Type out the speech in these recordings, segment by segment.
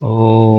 哦。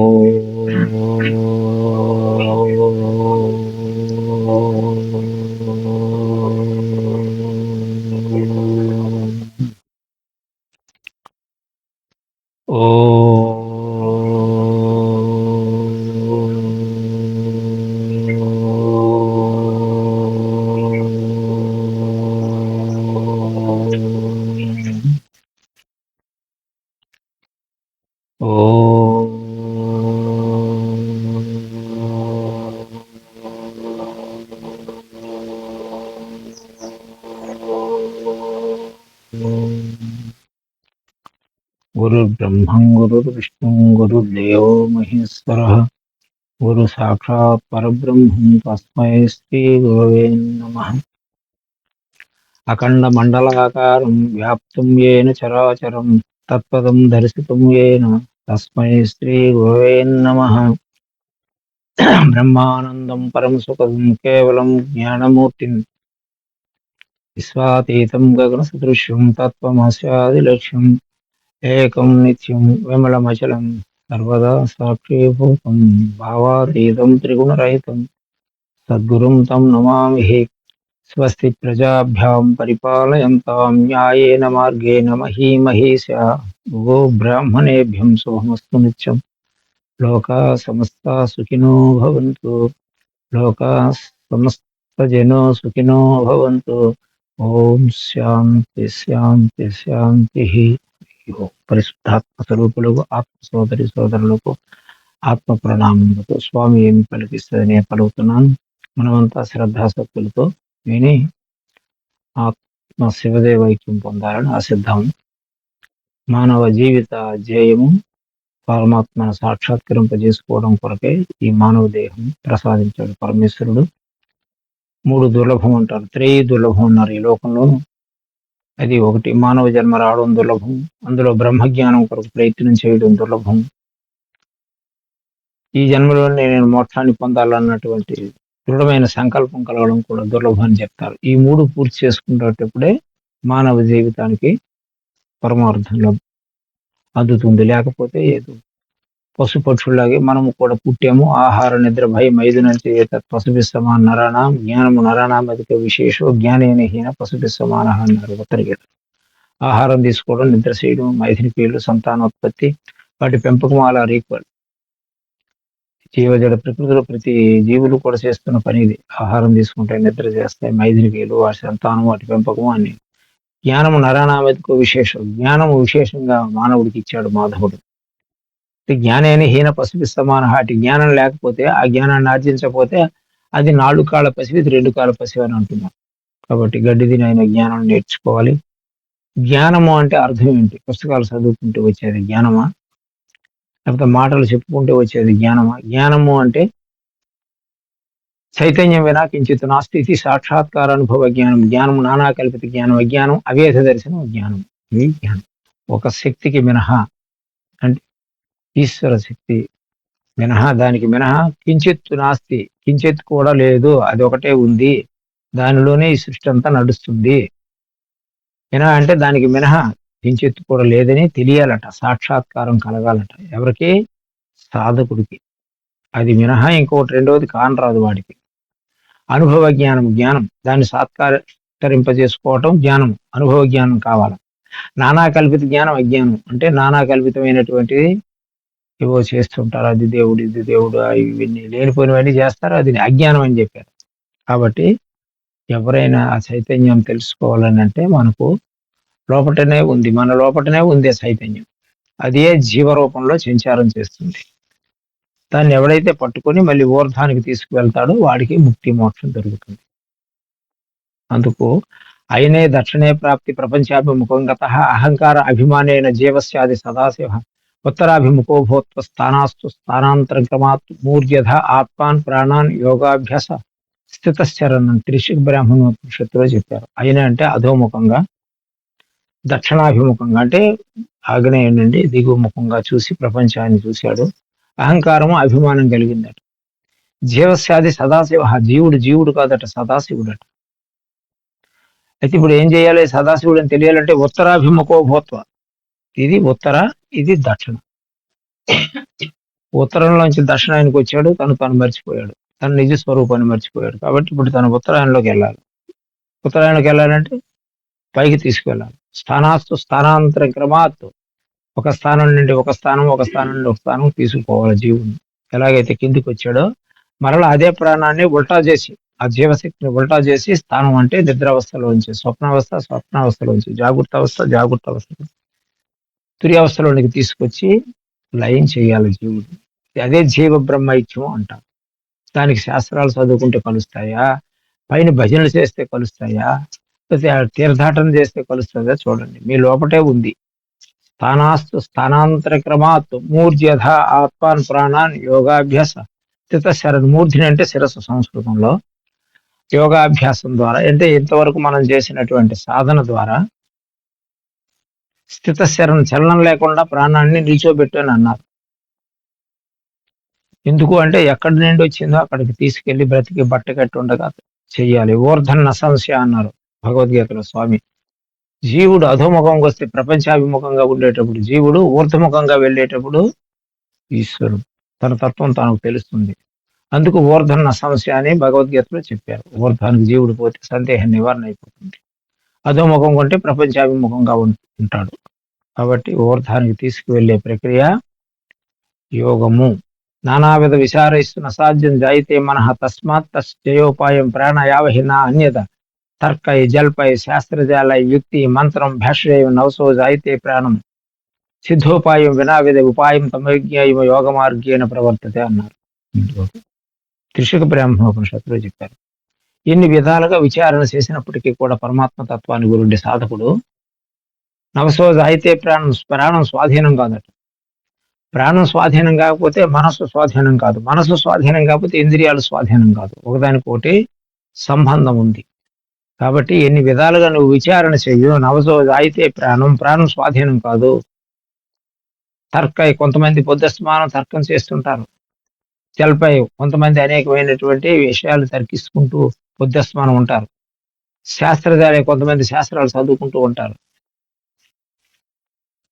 गुरुर्ब्रह्मं गुरुर्विष्णुं गुरुर्देवो महेश्वरः गुरु साक्षात् परब्रह्मं तस्मै श्रीगुरवे नमः अखण्डमण्डलाकारं व्याप्तं येन चराचरं तत्पदं दर्शितं येन तस्मै श्रीगुरवे नमः ब्रह्मानन्दं परं सुखदं केवलं ज्ञानमूर्तिं विश्वातीतं गगनसदृश्यं तत्त्वमस्यादिलक्ष्यम् ఏకం నిత్యం విమలమచలం సర్వదా సాక్షిభూతం భావాతీతం త్రిగుణరహితం సద్గురుం తం నమామి స్వస్తి ప్రజాభ్యాం పరిపాలయంతాం న్యాయేన మార్గేణ మహీమహీశ గో బ్రాహ్మణేభ్యం శుభమస్తు నిత్యం లోకా సమస్త సుఖినో భవంతు లోకా సమస్త జనో సుఖినో భవంతు ఓం శాంతి శాంతి శాంతి పరిశుద్ధాత్మ స్వరూపులకు ఆత్మ సోదరి సోదరులకు ఆత్మ ప్రణామములతో స్వామి ఏమి పలికిస్తుందని పలుకుతున్నాను మనమంతా శ్రద్ధాశక్తులతో విని ఆత్మ శివదేవైక్యం పొందాలని ఆశిద్దాము. మానవ జీవిత ధ్యేయము పరమాత్మను సాక్షాత్కరింపజేసుకోవడం కొరకే ఈ మానవ దేహం ప్రసాదించాడు పరమేశ్వరుడు. మూడు దుర్లభం అంటారు. త్రీ దుర్లభం ఉన్నారు ఈ లోకంలోను. అది ఒకటి. మానవ జన్మ రావడం దుర్లభం. అందులో బ్రహ్మజ్ఞానం కొరకు ప్రయత్నం చేయడం దుర్లభం. ఈ జన్మలోనే నేను మోక్షాన్ని పొందాలన్నటువంటి దృఢమైన సంకల్పం కలగడం కూడా దుర్లభం అని చెప్తారు. ఈ మూడు పూర్తి చేసుకునేటప్పుడే మానవ జీవితానికి పరమార్థంలో అందుతుంది. లేకపోతే ఏదో పశుపక్షులాగే మనము కూడా పుట్టాము. ఆహార నిద్ర భయం ఐదు నుంచి పశుభి సమాన నరాణం జ్ఞానము నరాణం అధిక విశేషం జ్ఞానేనహీన సమాన అన్నారు ఉత్తరగీత ఆహారం తీసుకోవడం నిద్ర చేయడం మైథిని పేర్లు సంతానోత్పత్తి వాటి పెంపకం అలా రీక్వల్. జీవజడ ప్రకృతిలో ప్రతి జీవులు కూడా చేస్తున్న పని ఇది ఆహారం తీసుకుంటాయి నిద్ర చేస్తాయి మైథినికీలు వాటి సంతానం వాటి పెంపకం అని జ్ఞానము నరానామెతుకు విశేషం. జ్ఞానము విశేషంగా మానవుడికి ఇచ్చాడు మాధవుడు. జ్ఞానేని హీన పసిపి సమాన. అటు జ్ఞానం లేకపోతే ఆ జ్ఞానాన్ని ఆర్జించకపోతే అది నాలుగు కాళ్ళ పసిపి రెండు కాళ్ళ పసివి అని అంటున్నాం కాబట్టి గడ్డి తినైన జ్ఞానం నేర్చుకోవాలి. జ్ఞానము అంటే అర్థం ఏంటి? పుస్తకాలు చదువుకుంటూ వచ్చేది జ్ఞానమా? లేకపోతే మాటలు చెప్పుకుంటూ వచ్చేది జ్ఞానమా? జ్ఞానము అంటే చైతన్యం వినా కించిత్ నాస్తి సాక్షాత్కార అనుభవ జ్ఞానం. జ్ఞానం నానా కల్పిత జ్ఞానం. అజ్ఞానం అవేధ దర్శనం జ్ఞానం. ఇది జ్ఞానం. ఒక శక్తికి మినహా. అంటే ఈశ్వర శక్తి మినహా దానికి మినహా కించిత్తు నాస్తి. కించిత్ కూడా లేదు అది ఒకటే ఉంది. దానిలోనే ఈ సృష్టి అంతా నడుస్తుంది. మినహా అంటే దానికి మినహా కించిత్ కూడా లేదని తెలియాలట సాక్షాత్కారం కలగాలట ఎవరికి? సాధకుడికి. అది మినహా ఇంకొకటి రెండవది కానరాదు వాడికి. అనుభవ జ్ఞానం జ్ఞానం. దాన్ని సాత్కారింపజేసుకోవటం జ్ఞానం అనుభవ జ్ఞానం కావాలి. నానా కల్పిత జ్ఞానం అజ్ఞానం. అంటే నానా కల్పితమైనటువంటిది ఏవో చేస్తుంటారు. అది దేవుడు ఇది దేవుడు ఇవన్నీ లేనిపోయినవన్నీ చేస్తారు. అది అజ్ఞానం అని చెప్పారు. కాబట్టి ఎవరైనా ఆ చైతన్యం తెలుసుకోవాలని అంటే మనకు లోపటనే ఉంది. మన లోపటనే ఉంది చైతన్యం. అదే జీవరూపంలో సంచారం చేస్తుంది. దాన్ని ఎవడైతే పట్టుకొని మళ్ళీ ఊర్ధానికి తీసుకువెళ్తాడో వాడికి ముక్తి మోక్షం దొరుకుతుంది. అందుకు అయినే దక్షిణే ప్రాప్తి ప్రపంచాభిముఖంగత అహంకార అభిమానైన జీవస్యాది సదాశివ. ఉత్తరాభిముఖో భూత్వ స్థానాస్తు స్థానాంతరక్రమాత్ మూర్ధ్యధ ఆత్మాన్ ప్రాణాన్ యోగాభ్యాస స్థితశ్చరణం త్రిషిక్ బ్రాహ్మణ పురుషత్తులో చెప్పారు అయిన అంటే అధోముఖంగా దక్షిణాభిముఖంగా అంటే ఆగ్నేయం నుండి దిగువముఖంగా చూసి ప్రపంచాన్ని చూశాడు అహంకారము అభిమానం కలిగిందట జీవస్యాది సదాశివ జీవుడు జీవుడు కాదట సదాశివుడట అయితే ఇప్పుడు ఏం చేయాలి సదాశివుడు అని తెలియాలంటే ఉత్తరాభిముఖో భూత్వ ఇది ఉత్తర ఇది దక్షిణ. ఉత్తరంలోంచి దక్షిణాయనకు వచ్చాడు తను తను మర్చిపోయాడు. తన నిజ స్వరూపాన్ని మర్చిపోయాడు. కాబట్టి ఇప్పుడు తన ఉత్తరాయణలోకి వెళ్ళాలి. ఉత్తరాయణకి వెళ్ళాలంటే పైకి తీసుకువెళ్ళాలి స్థానాస్తు స్థానాంతర క్రమాత్తు. ఒక స్థానం నుండి ఒక స్థానం ఒక స్థానం నుండి ఒక స్థానం తీసుకుపోవాలి జీవుని ఎలాగైతే కిందికి వచ్చాడో మరలా అదే ప్రాణాన్ని ఉల్టా చేసి ఆ జీవశక్తిని ఉల్టా చేసి స్థానం అంటే నిద్రావస్థలోంచి స్వప్నావస్థ స్వప్నావస్థలోంచి. జాగ్రత్త అవస్థ జాగ్రత్త అవస్థ. తుర్యావస్థలోనికి తీసుకొచ్చి లయం చేయాలి జీవుడు. అదే జీవ బ్రహ్మైక్యం అంటారు. దానికి శాస్త్రాలు చదువుకుంటే కలుస్తాయా? పైన భజనలు చేస్తే కలుస్తాయా? లేకపోతే తీర్థాటన చేస్తే కలుస్తుందా చూడండి. మీ లోపటే ఉంది. స్థానాస్తు స్థానాంతర క్రమాత్ మూర్ధ్యథ ఆత్మాన్ ప్రాణాన్ యోగాభ్యాస. స్థిత మూర్ధిని అంటే శిరస్సు సంస్కృతంలో యోగాభ్యాసం ద్వారా అంటే ఇంతవరకు మనం చేసినటువంటి సాధన ద్వారా స్థితశరం చలనం లేకుండా ప్రాణాన్ని నిల్చోబెట్టని అన్నారు. ఎందుకు అంటే ఎక్కడి నుండి వచ్చిందో అక్కడికి తీసుకెళ్ళి బ్రతికి బట్ట కట్టి ఉండగా చెయ్యాలి. ఊర్ధన్న సంశయ అన్నారు భగవద్గీతలో స్వామి. జీవుడు అధోముఖంగా వస్తే ప్రపంచాభిముఖంగా ఉండేటప్పుడు జీవుడు ఊర్ధముఖంగా వెళ్ళేటప్పుడు ఈశ్వరుడు. తన తత్వం తనకు తెలుస్తుంది. అందుకు ఊర్ధన్న సమస్య అని భగవద్గీతలో చెప్పారు. ఊర్ధానికి జీవుడు పోతే సందేహం నివారణ అయిపోతుంది. అధోముఖం కొంటే ప్రపంచాభిముఖంగా ఉంటాడు. కాబట్టి ఓర్ధానికి తీసుకువెళ్ళే ప్రక్రియ యోగము. నానావిధ విచారిస్తున్న సాధ్యం జాయితే మనః తస్మాత్ తస్యోపాయం ప్రాణయావహిన అన్యత తర్కై జల్పై శాస్త్రజాలై యుక్తి మంత్రం భాషయం నవసో జాయితే ప్రాణం. సిద్ధోపాయం వినావిధ ఉపాయం తమయజ్ఞయం యోగ మార్గేణ ప్రవర్తతే అన్నారు. త్రిషక బ్రాహ్మణ ఉపనిషత్తులు చెప్పారు. ఎన్ని విధాలుగా విచారణ చేసినప్పటికీ కూడా పరమాత్మ తత్వాన్ని గురుండే సాధకుడు నవసోజ అయితే ప్రాణం ప్రాణం స్వాధీనం కాదట. ప్రాణం స్వాధీనం కాకపోతే మనస్సు స్వాధీనం కాదు. మనస్సు స్వాధీనం కాకపోతే ఇంద్రియాలు స్వాధీనం కాదు. ఒకదానికొకటి సంబంధం ఉంది. కాబట్టి ఎన్ని విధాలుగా నువ్వు విచారణ చెయ్యు నవసోజ అయితే ప్రాణం ప్రాణం స్వాధీనం కాదు. తర్కై కొంతమంది పొద్దుస్తమానం తర్కం చేస్తుంటారు. జల్పై కొంతమంది అనేకమైనటువంటి విషయాలు తర్కిస్తుంటూ బుద్ధస్మానం ఉంటారు. శాస్త్రజాలే కొంతమంది శాస్త్రాలు చదువుకుంటూ ఉంటారు.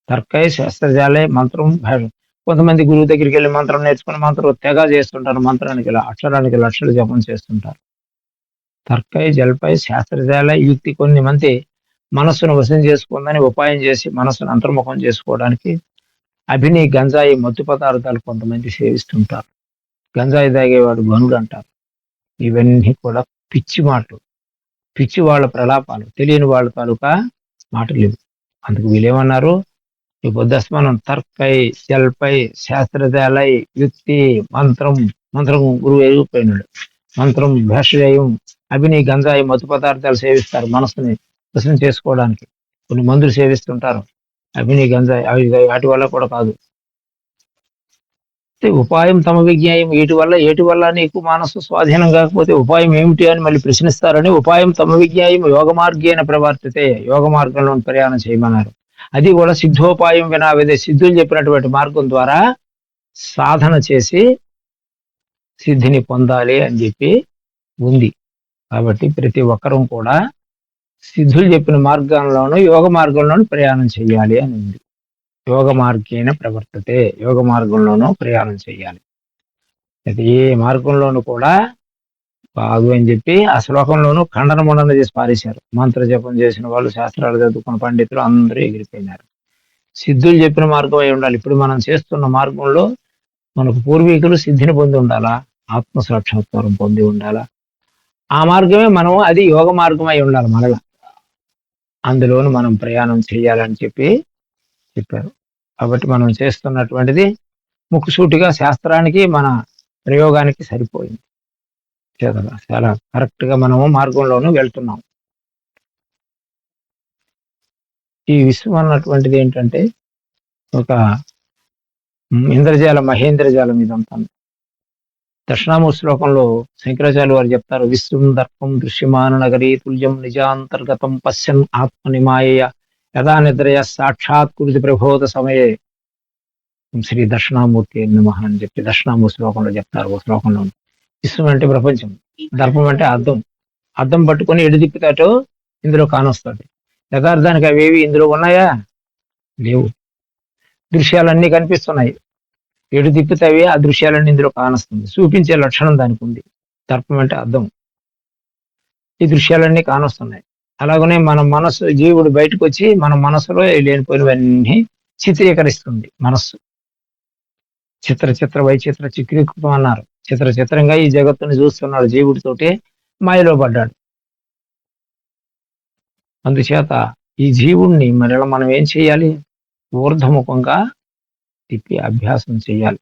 తర్కై శాస్త్రజాలే మంత్రం భాష కొంతమంది గురువు దగ్గరికి వెళ్ళి మంత్రం నేర్చుకుని మంత్రం తెగ చేస్తుంటారు. మంత్రానికి ఇలా అక్షరానికి లక్షలు జపం చేస్తుంటారు. తర్కై జల్పై శాస్త్రజాల యుక్తి కొన్ని మంది మనస్సును వశం చేసుకుందని ఉపాయం చేసి మనస్సును అంతర్ముఖం చేసుకోవడానికి అభినయ గంజాయి మత్తు పదార్థాలు కొంతమంది సేవిస్తుంటారు. గంజాయి తాగేవాడు గనుడు అంటారు ఇవన్నీ కూడా పిచ్చి మాటలు పిచ్చి వాళ్ళ ప్రలాపాలు తెలియని వాళ్ళ తాలూకా మాటలు లేవు. అందుకు వీళ్ళేమన్నారు? ఈ బుద్ధస్మనం తర్కై శల్పై శాస్త్రదేలై యుక్తి మంత్రం మంత్రం గురువు ఎరిగిపోయినాడు. మంత్రం భేషజయం అభిని గంజాయి మత్తు పదార్థాలు సేవిస్తారు మనసుని ప్రశ్న చేసుకోవడానికి. కొన్ని మందులు సేవిస్తుంటారు. అభిని గంజాయి అవి వాటి వల్ల కూడా కాదు. ఉపాయం తమ విజ్ఞాయం. ఏటి వల్ల? ఏటి వల్ల నీకు మనస్సు స్వాధీనం కాకపోతే ఉపాయం ఏమిటి అని మళ్ళీ ప్రశ్నిస్తారని ఉపాయం తమ విజ్ఞాయం యోగ మార్గేన ప్రవర్తితే. యోగ మార్గంలో ప్రయాణం చేయమన్నారు. అది కూడా సిద్ధోపాయం వినావిదే సిద్ధులు చెప్పినటువంటి మార్గం ద్వారా సాధన చేసి సిద్ధిని పొందాలి అని చెప్పి ఉంది. కాబట్టి ప్రతి ఒక్కరూ కూడా సిద్ధులు చెప్పిన మార్గంలోనూ యోగ మార్గంలోనూ ప్రయాణం చేయాలి అని ఉంది. యోగ మార్గేన ప్రవర్తతే. యోగ మార్గంలోనూ ప్రయాణం చేయాలి అది ఏ మార్గంలోనూ కూడా కాదు అని చెప్పి ఆ శ్లోకంలోనూ ఖండన మండన చేసి పారేశారు మంత్ర జపం చేసిన వాళ్ళు శాస్త్రాలు చదువుకున్న పండితులు అందరూ ఎగిరిపోయినారు. సిద్ధులు చెప్పిన మార్గం అయి ఉండాలి. ఇప్పుడు మనం చేస్తున్న మార్గంలో మనకు పూర్వీకులు సిద్ధిని పొంది ఉండాలా? ఆత్మ సాక్షాత్కారం పొంది ఉండాలా? ఆ మార్గమే మనం అది యోగ మార్గం అయి ఉండాలి మరలా. అందులోను మనం ప్రయాణం చేయాలని చెప్పి చెప్పారు. కాబట్టి మనం చేస్తున్నటువంటిది ముక్కుసూటిగా శాస్త్రానికి మన ప్రయోగానికి సరిపోయింది. చేతగా చాలా కరెక్ట్గా మనము మార్గంలోనూ వెళ్తున్నాం ఈ విశ్వం అన్నటువంటిది ఏంటంటే ఒక ఇంద్రజాల మహేంద్రజాలం ఇదంతా. దక్షిణామూ శ్లోకంలో శంకరాచార్య వారు చెప్తారు విశ్వం దర్పం దృశ్యమాన నగరీ తుల్యం నిజాంతర్గతం పశ్యన్ ఆత్మనిమాయ యథా నిద్రయ సాక్షాత్ కురుతి ప్రభోత సమయే. శ్రీ దక్షిణామూర్తి నమ అని చెప్పి దక్షిణామూ శ్లోకంలో చెప్తారు ఓ శ్లోకంలో. విశ్వం అంటే ప్రపంచం. దర్పం అంటే అర్థం. అర్థం పట్టుకొని ఎడు తిప్పుతాటో ఇందులో కానొస్తుంది. యథార్థానికి అవేవి ఇందులో ఉన్నాయా? లేవు. దృశ్యాలన్నీ కనిపిస్తున్నాయి. ఎటు తిప్పుతావి ఆ దృశ్యాలన్నీ ఇందులో కానొస్తుంది. చూపించే లక్షణం దానికి ఉంది. దర్పం అంటే అర్థం. ఈ దృశ్యాలన్నీ కానొస్తున్నాయి. అలాగనే మన మనస్సు జీవుడు బయటకు వచ్చి మన మనసులో లేనిపోయినవన్నీ చిత్రీకరిస్తుంది మనస్సు. చిత్ర చిత్ర వైచిత్ర చిత్రీకృతం అన్నారు. చిత్ర చిత్రంగా ఈ జగత్తుని చూస్తున్నాడు జీవుడితోటి మాయలో పడ్డాడు. అందుచేత ఈ జీవుణ్ణి మరలా మనం ఏం చేయాలి? ఊర్ధముఖంగా తిప్పి అభ్యాసం చేయాలి.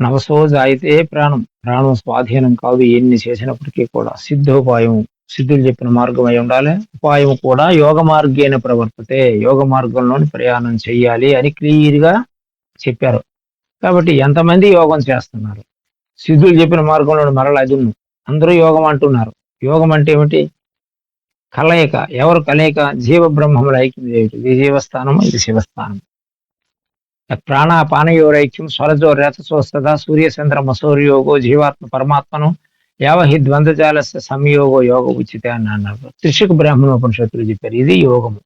నవసో అయితే ప్రాణం. ప్రాణం స్వాధీనం కాదు ఎన్ని చేసినప్పటికీ కూడా. సిద్ధోపాయం సిద్ధులు చెప్పిన మార్గం అయి ఉండాలి. ఉపాయం కూడా యోగ మార్గేన ప్రవర్తతే. యోగ మార్గంలోని ప్రయాణం చెయ్యాలి అని క్లియర్గా చెప్పారు. కాబట్టి ఎంతమంది యోగం చేస్తున్నారు? సిద్ధులు చెప్పిన మార్గంలో మరలా అది అందరూ యోగం అంటున్నారు. యోగం అంటే ఏమిటి? కలయిక. ఎవరు కలయిక? జీవ బ్రహ్మముల ఐక్యం చేయటం ఇది జీవస్థానం ఇది శివస్థానం ప్రాణాపానయోరైక్యం స్వరజో రేతసోస్తద సూర్య చంద్ర మసూర్యోగో జీవాత్మ పరమాత్మను యావహి ద్వంద్వజాలస్య సంయోగో యోగ ఉచిత అని అన్నారు. త్రిశుక్ బ్రాహ్మణోపనిషత్తులు చెప్పారు. ఇది యోగము.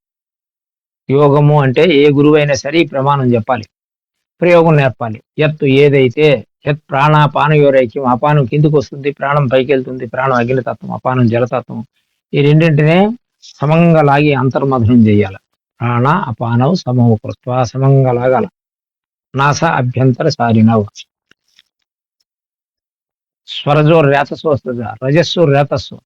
యోగము అంటే ఏ గురువైనా సరే ఈ ప్రమాణం చెప్పాలి. ప్రయోగం నేర్పాలి. ఎత్తు ఏదైతే యత్ ప్రాణాపానయోరైక్యం అపానం కిందికి వస్తుంది ప్రాణం పైకి వెళ్తుంది ప్రాణం అగ్నితత్వం అపానం జలతత్వం ఈ రెండింటినే సమంగా లాగి అంతర్మథనం చేయాలి. ప్రాణ అపానం సమము కృత్వ సమంగా లాగాల నాస అభ్యంతర సారినవ్ స్వరజో రేతస్సు వస్తుంది రజస్సు రేతస్సు.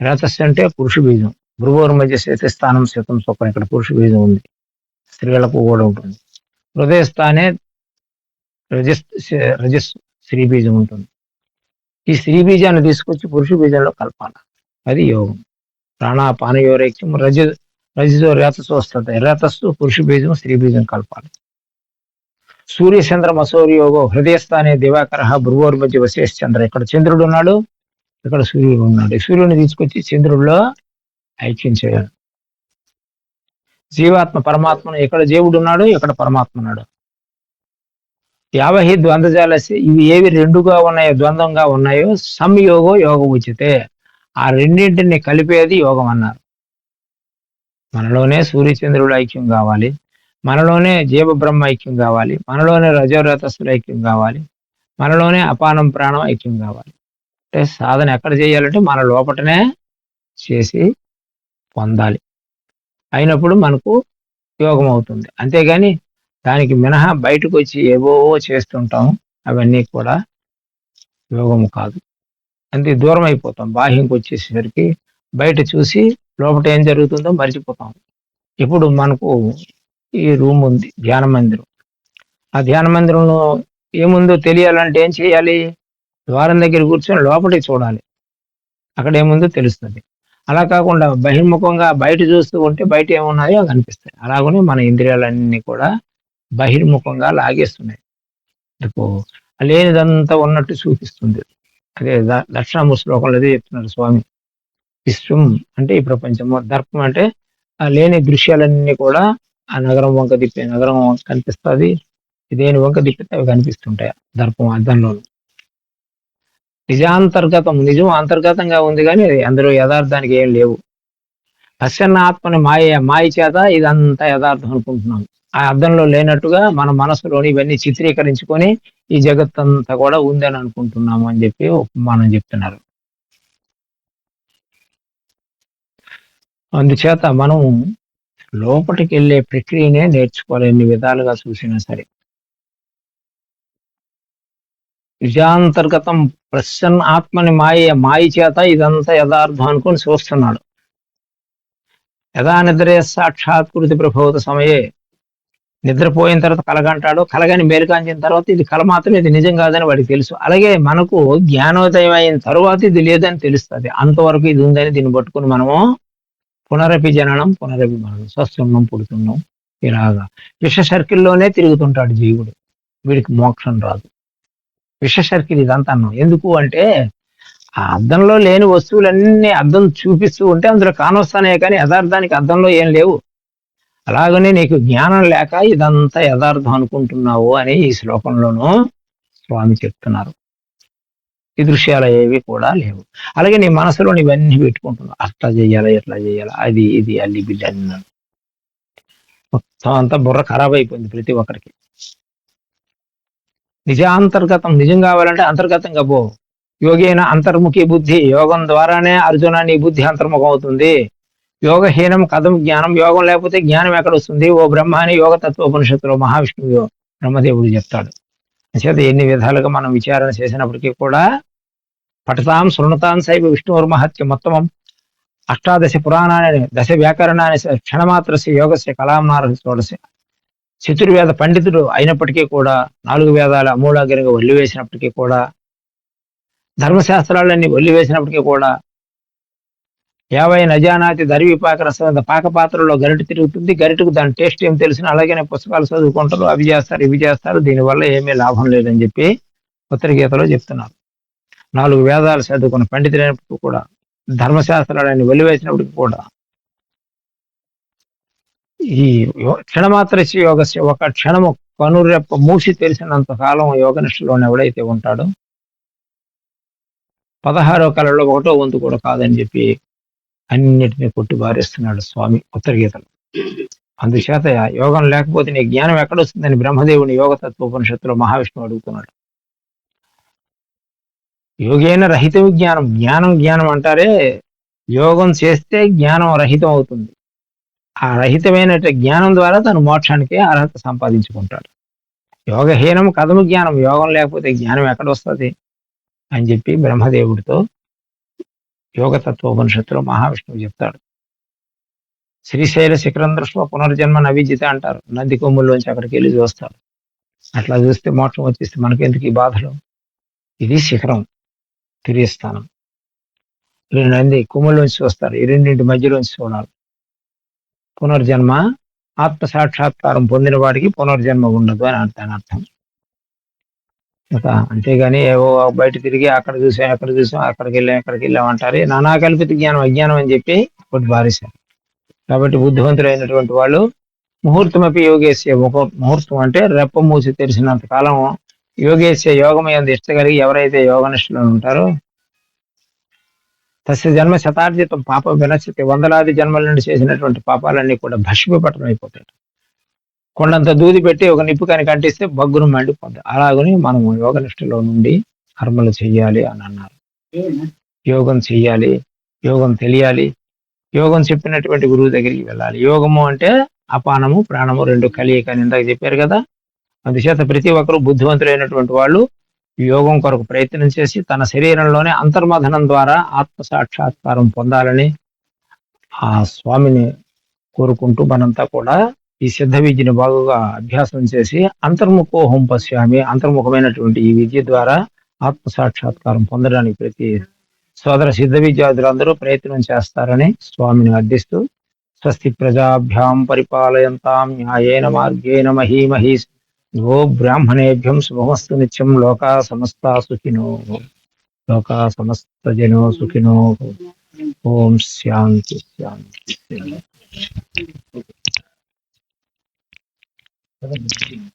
రేతస్సు అంటే పురుష బీజం. భృగోరు మధ్య స్థానం శీతం సొక్కం ఇక్కడ పురుష బీజం ఉంది. స్త్రీలకు కూడా ఉంటుంది. హృదయ స్థానే రజస్ స్త్రీ బీజం ఉంటుంది. ఈ స్త్రీ బీజాన్ని తీసుకొచ్చి పురుష బీజంలో కలపాలి. అది యోగం. ప్రాణాపానయోరైక్యం రజ రజతో రేతస్సు వస్తుంది. రేతస్సు పురుష బీజం స్త్రీ బీజం కలపాలి. సూర్య చంద్ర మసూర్యోగో హృదయస్థానే దివాకర భృగోర్ మధ్య వశేష్ చంద్ర ఇక్కడ చంద్రుడు ఉన్నాడు ఇక్కడ సూర్యుడు ఉన్నాడు. సూర్యుని తీసుకొచ్చి చంద్రుడిలో ఐక్యం చేయాలి. జీవాత్మ పరమాత్మను ఎక్కడ జీవుడు ఉన్నాడు ఎక్కడ పరమాత్మ ఉన్నాడు. యావహి ద్వంద్వజాలసి ఇవి ఏవి రెండుగా ఉన్నాయో ద్వంద్వంగా ఉన్నాయో సంయోగో యోగ ఉచితే ఆ రెండింటిని కలిపేది యోగం అన్నారు. మనలోనే సూర్యచంద్రుడు ఐక్యం కావాలి. మనలోనే జీవ బ్రహ్మ ఐక్యం కావాలి. మనలోనే రజోరతస్సులు ఐక్యం కావాలి. మనలోనే అపానం ప్రాణం ఐక్యం కావాలి. అంటే సాధన ఎక్కడ చేయాలంటే మన లోపటనే చేసి పొందాలి. అయినప్పుడు మనకు యోగం అవుతుంది అంతేగాని దానికి మినహా బయటకు వచ్చి ఏవోవో చేస్తుంటాం. అవన్నీ కూడా యోగము కాదు. అంతే దూరం అయిపోతాం బాహ్యంకి వచ్చేసరికి బయట చూసి లోపల ఏం జరుగుతుందో మర్చిపోతాం. ఇప్పుడు మనకు ఈ రూమ్ ఉంది ధ్యాన మందిరం. ఆ ధ్యాన మందిరంలో ఏముందో తెలియాలంటే ఏం చేయాలి? ద్వారం దగ్గర కూర్చొని లోపలికి చూడాలి. అక్కడ ఏముందో తెలుస్తుంది. అలా కాకుండా బహిర్ముఖంగా బయట చూస్తూ ఉంటే బయట ఏమున్నాయో అవి కనిపిస్తాయి. అలాగనే మన ఇంద్రియాలన్నీ కూడా బహిర్ముఖంగా లాగేస్తున్నాయి. ఇప్పుడు లేనిదంతా ఉన్నట్టు చూపిస్తుంది. అదే ద- దక్షిణామూర్తి శ్లోకంలో అదే చెప్తున్నారు స్వామి. విశ్వం అంటే ఈ ప్రపంచము దర్పం అంటే లేని దృశ్యాలన్నీ కూడా ఆ నగరం వంక తిప్పే నగరం కనిపిస్తుంది. దేని వంక తిప్పితే అవి కనిపిస్తుంటాయి దర్పం అద్దంలో నిజాంతర్గతం నిజం అంతర్గతంగా ఉంది కానీ అది అందులో యథార్థానికి ఏం లేవు. పశ్చన్న ఆత్మని మాయ మాయ చేత ఇదంతా యథార్థం అనుకుంటున్నాం. ఆ అర్థంలో లేనట్టుగా మన మనసులోని ఇవన్నీ చిత్రీకరించుకొని ఈ జగత్తంతా కూడా ఉందని అనుకుంటున్నాము అని చెప్పి మనం చెప్తున్నారు. అందుచేత మనం లోపలికి వెళ్ళే ప్రక్రియనే నేర్చుకోవాలి ఎన్ని విధాలుగా చూసినా సరే. విజయాంతర్గతం ప్రసన్న ఆత్మని మాయ మాయ చేత ఇదంతా యథార్థం అనుకుని చూస్తున్నాడు. యథా నిద్రే సాక్షాత్కృతి ప్రభావిత సమయే. నిద్రపోయిన తర్వాత కలగంటాడు కలగని మేలుకాంచిన తర్వాత ఇది కల మాత్రం ఇది నిజం కాదని వాడికి తెలుసు. అలాగే మనకు జ్ఞానోదయం అయిన తర్వాత ఇది లేదని తెలుస్తుంది. అంతవరకు ఇది ఉందని దీన్ని పట్టుకుని మనము పునరపి జననం పునరపి మరణం స్వస్థున్నాం పుడుతున్నాం ఇలాగా. విష సర్కిల్లోనే తిరుగుతుంటాడు జీవుడు. వీడికి మోక్షం రాదు. విష సర్కిల్ ఇదంతా అన్నాం. ఎందుకు అంటే ఆ అద్దంలో లేని వస్తువులన్నీ అద్దం చూపిస్తూ ఉంటే అందులో కానొస్తానే కానీ యథార్థానికి అద్దంలో ఏం లేవు. అలాగనే నీకు జ్ఞానం లేక ఇదంతా యథార్థం అనుకుంటున్నావు అని ఈ శ్లోకంలోనూ స్వామి చెప్తున్నారు. ఈ దృశ్యాలు ఏవి కూడా లేవు. అలాగే నీ మనసులో ఇవన్నీ పెట్టుకుంటున్నావు. అట్లా చేయాలా ఎట్లా చేయాలా అది ఇది అల్లి బిల్లి అన్నాను మొత్తం అంతా బుర్ర ఖరాబ్ అయిపోయింది ప్రతి ఒక్కరికి. నిజాంతర్గతం నిజం కావాలంటే అంతర్గతంగా పో. యోగైన అంతర్ముఖి బుద్ధి. యోగం ద్వారానే అర్జున నీ బుద్ధి అంతర్ముఖం అవుతుంది. యోగహీనం కథం జ్ఞానం యోగం లేకపోతే జ్ఞానం ఎక్కడ వస్తుంది? ఓ బ్రహ్మాని యోగ తత్వోపనిషత్తులో మహావిష్ణువు బ్రహ్మదేవుడు చెప్తాడు. చేత ఎన్ని విధాలుగా మనం విచారణ చేసినప్పటికీ కూడా పఠతాం శృణతాం సైవ విష్ణువుర్ మహత్య మొత్తం అష్టాదశ పురాణాన్ని దశ వ్యాకరణాన్ని క్షణమాత్రస్య యోగస్య కళాంనార చూడసి చతుర్వేద పండితుడు అయినప్పటికీ కూడా నాలుగు వేదాల అమూలాగిరిగా వల్లివేసినప్పటికీ కూడా ధర్మశాస్త్రాలన్నీ వల్లివేసినప్పటికీ కూడా యాభై నజానాతి దరివిపాక రసం పాక పాత్రలో తిరుగుతుంది. గరిటకు దాని టేస్ట్ ఏం తెలిసిన అలాగే పుస్తకాలు చదువుకుంటారు అవి చేస్తారు ఇవి చేస్తారు. దీనివల్ల ఏమీ లాభం లేదని చెప్పి ఉత్తరగీతలో చెప్తున్నారు. నాలుగు వేదాలు చదువుకున్న పండితులైనప్పుడు కూడా ధర్మశాస్త్రాలని వెలివేసినప్పటికి కూడా ఈ క్షణమాత్ర యోగ ఒక క్షణము కనురెప్ప మూసి తెలిసినంత కాలం యోగనిష్టలోనే ఎవడైతే ఉంటాడో పదహారో కళలో ఒకటో వంతు కూడా కాదని చెప్పి అన్నిటినీ కొట్టి బారేస్తున్నాడు స్వామి ఉత్తర గీతలు అందుచేత యోగం లేకపోతే నీ జ్ఞానం ఎక్కడొస్తుందని బ్రహ్మదేవుని యోగ తత్వోపనిషత్తులో మహావిష్ణువు అడుగుతున్నాడు. యోగేన రహిత జ్ఞానం జ్ఞానం జ్ఞానం అంటారే యోగం చేస్తే జ్ఞానం రహితం అవుతుంది ఆ రహితమైన జ్ఞానం ద్వారా తను మోక్షానికి అర్హత సంపాదించుకుంటాడు. యోగహీనం కథము జ్ఞానం యోగం లేకపోతే జ్ఞానం ఎక్కడ వస్తుంది? అని చెప్పి బ్రహ్మదేవుడితో యోగతత్వోపనిషత్తులో మహావిష్ణువు చెప్తాడు. శ్రీశైల శిఖరం దృష్టిలో పునర్జన్మ నవిజిత అంటారు. నంది కొమ్ముల్లోంచి అక్కడికి వెళ్ళి చూస్తారు. అట్లా చూస్తే మోక్షం వచ్చేస్తే మనకెందుకు ఈ బాధలు? ఇది శిఖరం తిరిగిస్థానం రెండు నంది కొమ్ముల్లోంచి చూస్తారు. ఈ రెండింటి మధ్యలోంచి చూడాలి. పునర్జన్మ ఆత్మ సాక్షాత్కారం పొందిన వాడికి పునర్జన్మ ఉండదు అని దాని అర్థం. అంతేగాని ఏవో బయట తిరిగి అక్కడ చూసాం ఎక్కడ చూసాం అక్కడికి వెళ్ళాం ఎక్కడికి వెళ్ళాం అంటారు. నానా కల్పిత జ్ఞానం అజ్ఞానం అని చెప్పి ఒకటి బారేశారు కాబట్టి బుద్ధివంతులైనటువంటి వాళ్ళు ముహూర్తమపి యోగేశ్య ఒక ముహూర్తం అంటే రెప్ప మూసి తెరిచినంత కాలం యోగేశ్య యోగం ఇష్ట ఇష్టగలిగి ఎవరైతే యోగనిష్ఠులు ఉంటారో తస్య జన్మ శతార్జితం పాపం వినచితి వందలాది జన్మల నుండి చేసినటువంటి పాపాలన్నీ కూడా భస్మపటం అయిపోతాయి. కొండంత దూది పెట్టి ఒక నిప్పు కనుక అంటిస్తే బగ్గును మండిపోద్ది అలాగని మనం యోగ నిష్ఠలో నుండి కర్మలు చెయ్యాలి అని అన్నారు. యోగం చెయ్యాలి యోగం తెలియాలి యోగం చెప్పినటువంటి గురువు దగ్గరికి వెళ్ళాలి. యోగము అంటే అపానము ప్రాణము రెండు కలియక అని ఇందాక చెప్పారు కదా. అందుచేత ప్రతి ఒక్కరు బుద్ధివంతులైనటువంటి వాళ్ళు యోగం కొరకు ప్రయత్నం చేసి తన శరీరంలోనే అంతర్మథనం ద్వారా ఆత్మ సాక్షాత్కారం పొందాలని ఆ స్వామిని కోరుకుంటూ మనంతా కూడా ఈ సిద్ధ విద్యను బాగుగా అభ్యాసం చేసి అంతర్ముఖోహం పశ్యామి అంతర్ముఖమైనటువంటి ఈ విద్య ద్వారా ఆత్మ సాక్షాత్కారం పొందడానికి ప్రతి సోదర సిద్ధ విద్యార్థులందరూ ప్రయత్నం చేస్తారని స్వామిని అర్థిస్తూ స్వస్తి ప్రజాభ్యాం పరిపాలయంతాం న్యాయేన మార్గేణ మహీమహీ గో బ్రాహ్మణేభ్యం శుభమస్తు నిత్యం లోకా సమస్త సుఖినో లోకా సమస్త జనో సుఖినో. ఓం శాంతి శాంతి. verwendungszwecken